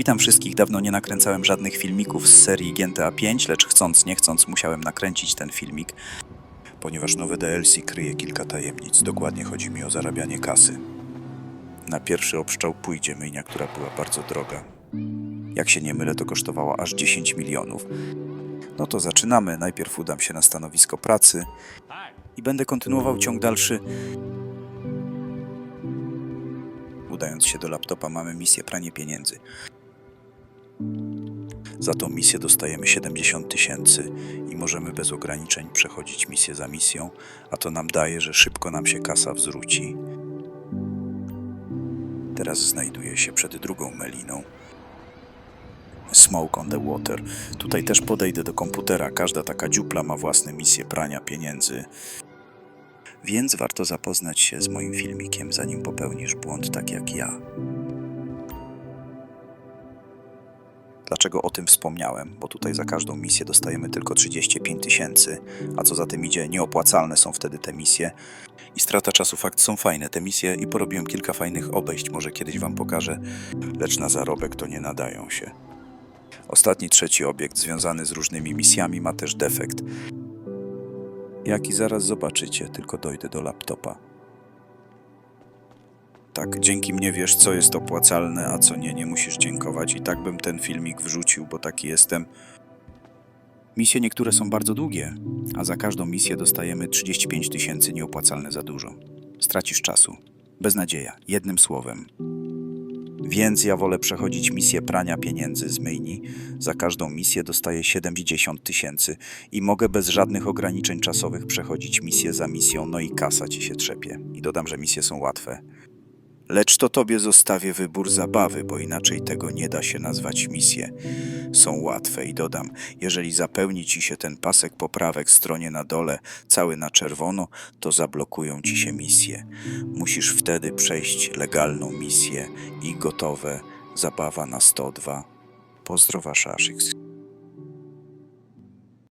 Witam wszystkich. Dawno nie nakręcałem żadnych filmików z serii GTA 5, lecz chcąc nie chcąc musiałem nakręcić ten filmik, ponieważ nowe DLC kryje kilka tajemnic. Dokładnie chodzi mi o zarabianie kasy. Na pierwszy obszczał pójdzie myjnia, która była bardzo droga. Jak się nie mylę, to kosztowała aż 10 milionów. No to zaczynamy. Najpierw udam się na stanowisko pracy i będę kontynuował ciąg dalszy. Udając się do laptopa, mamy misję pranie pieniędzy. Za tą misję dostajemy 70 tysięcy i możemy bez ograniczeń przechodzić misję za misją, a to nam daje, że szybko nam się kasa wzróci. Teraz znajduję się przed drugą meliną. Smoke on the Water. Tutaj też podejdę do komputera. Każda taka dziupla ma własne misje prania pieniędzy. Więc warto zapoznać się z moim filmikiem, zanim popełnisz błąd tak jak ja. Dlaczego o tym wspomniałem? Bo tutaj za każdą misję dostajemy tylko 35 tysięcy, a co za tym idzie, nieopłacalne są wtedy te misje. I strata czasu fakt są fajne te misje i porobiłem kilka fajnych obejść, może kiedyś wam pokażę, lecz na zarobek to nie nadają się. Ostatni trzeci obiekt związany z różnymi misjami ma też defekt. Jaki zaraz zobaczycie, tylko dojdę do laptopa. Tak, dzięki mnie wiesz, co jest opłacalne, a co nie, nie musisz dziękować. I tak bym ten filmik wrzucił, bo taki jestem. Misje niektóre są bardzo długie, a za każdą misję dostajemy 35 tysięcy nieopłacalne za dużo. Stracisz czasu. Beznadzieja, jednym słowem. Więc ja wolę przechodzić misję prania pieniędzy z myjni. Za każdą misję dostaję 70 tysięcy i mogę bez żadnych ograniczeń czasowych przechodzić misję za misją, no i kasa ci się trzepie. I dodam, że misje są łatwe. Lecz to tobie zostawię wybór zabawy, bo inaczej tego nie da się nazwać misje. Są łatwe i dodam, jeżeli zapełni ci się ten pasek poprawek stronie na dole, cały na czerwono, to zablokują ci się misje. Musisz wtedy przejść legalną misję i gotowe. Zabawa na 102. Pozdro Wasza Aszyks.